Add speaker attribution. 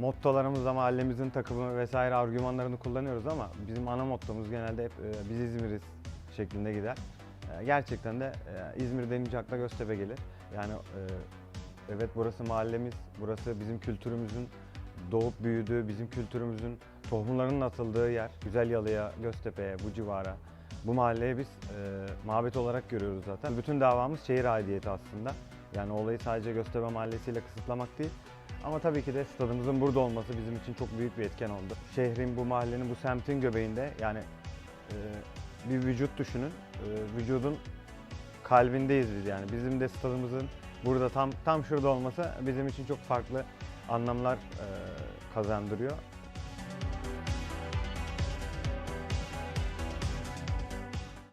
Speaker 1: mottolarımızda mahallemizin takımı vesaire argümanlarını kullanıyoruz ama bizim ana mottomuz genelde hep e, biz İzmir'iz şeklinde gider. E, gerçekten de e, İzmir denince akla Göztepe gelir. Yani e, evet burası mahallemiz, burası bizim kültürümüzün doğup büyüdüğü, bizim kültürümüzün tohumlarının atıldığı yer. Güzel Yalı'ya, Göztepe'ye, bu civara. Bu mahalleye biz e, mabet olarak görüyoruz zaten. Bütün davamız şehir aidiyeti aslında. Yani olayı sadece Göztepe Mahallesi ile kısıtlamak değil. Ama tabii ki de stadımızın burada olması bizim için çok büyük bir etken oldu. Şehrin, bu mahallenin, bu semtin göbeğinde yani e, bir vücut düşünün. E, vücudun kalbindeyiz biz yani. Bizim de stadımızın burada tam tam şurada olması bizim için çok farklı anlamlar e, kazandırıyor.